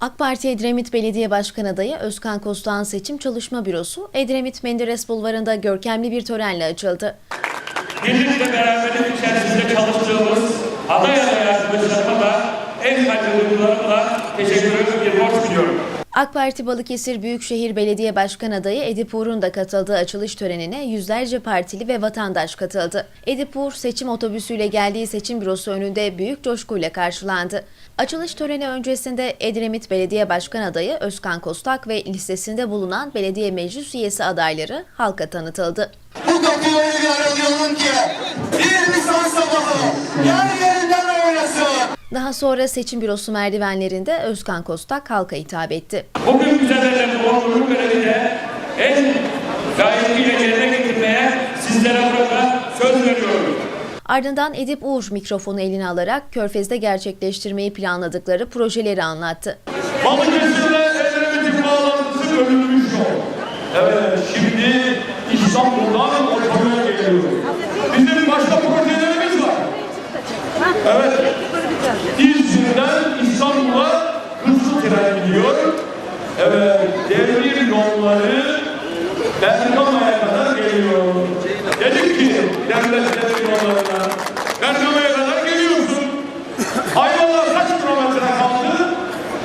AK Parti Edremit Belediye Başkan Adayı Özkan Kostan Seçim Çalışma Bürosu Edremit Menderes Bulvarı'nda görkemli bir törenle açıldı. birlik ve beraberlik içerisinde çalıştığımız aday aday arkadaşlarıma da en kalbi duygularımla teşekkür bir borç biliyorum. AK Parti Balıkesir Büyükşehir Belediye Başkan Adayı Edip Uğur'un da katıldığı açılış törenine yüzlerce partili ve vatandaş katıldı. Edip Uğur seçim otobüsüyle geldiği seçim bürosu önünde büyük coşkuyla karşılandı. Açılış töreni öncesinde Edremit Belediye Başkan Adayı Özkan Kostak ve listesinde bulunan belediye meclis üyesi adayları halka tanıtıldı. Bu kapıyı öyle ki bir Nisan sabahı yer yerinden. Daha sonra seçim bürosu merdivenlerinde Özkan Kostak halka hitap etti. Bugün bize verilen onurlu görevi de en layıkıyla yerine getirmeye sizlere burada söz veriyorum. Ardından Edip Uğur mikrofonu eline alarak Körfez'de gerçekleştirmeyi planladıkları projeleri anlattı. Balıkesir'le Edremit'in bağlantısı bölünmüş yol. Evet, şimdi İstanbul'dan Ortadoğu'ya geliyoruz. Bizim başka projelerimiz var. Evet, İzmir'den İstanbul'a hızlı tren gidiyor. Evet, devir yolları Bergama'ya kadar geliyor. Dedik ki, devlet devir yollarına, Bergama'ya kadar geliyorsun. Ayvalık'a kaç kilometre kaldı?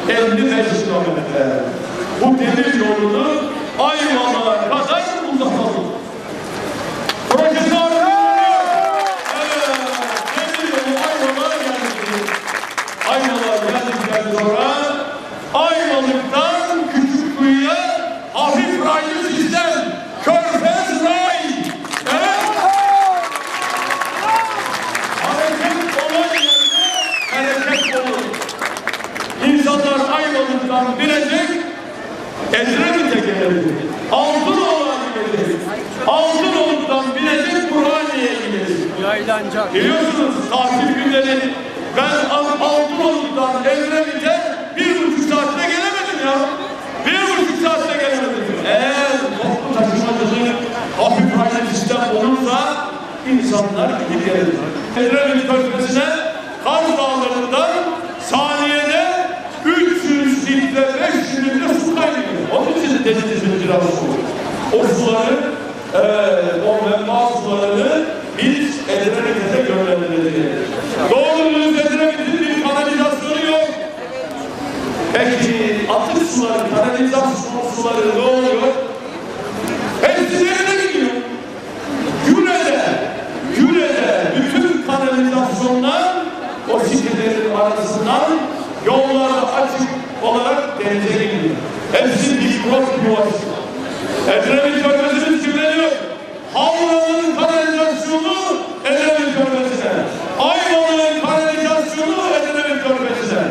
55 kilometre. Ayvalık'tan binecek, Edremit'e gelecek. Altınoğlu'na gidecek. Altınoluk'tan binecek, Burhaniye'ye gidecek. Yaylanacak. Biliyorsunuz tatil günleri ben Al- Altınoluk'tan Edremit'e bir buçuk saatte gelemedim ya. Bir buçuk saatte gelemedim. Eğer toplu taşımacılık hafif raylı sistem olursa insanlar gidip gelir. Edremit Körfezi'ne Denizimizin biraz su. O suları, eee o menba sularını biz Edremit'e göndereceğiz. Doğrumuz Edremit'in bir kanalizasyonu yok. Peki atık suları, kanalizasyon suları ne oluyor? Hepsi nereye gidiyor? Güre'de, Güre'de bütün kanalizasyonlar o sitelerin arasından yollarda açık olarak denize gidiyor. Hepsi mikrop yuvası. Edremit Körfezi'nin kirleniyor. Havranın kanalizasyonu Edremit Körfezi'ne. Ayvalık'ın kanalizasyonu Edremit Körfezi'ne.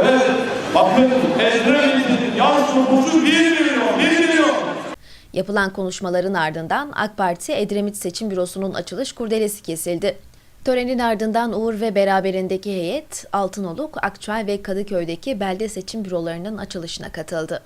Evet, bakın Edremit'in yaz nüfusu 1 milyon, 1 milyon. Yapılan konuşmaların ardından AK Parti Edremit Seçim Bürosu'nun açılış kurdelesi kesildi. Törenin ardından Uğur ve beraberindeki heyet Altınoluk, Akçay ve Kadıköy'deki belde seçim bürolarının açılışına katıldı.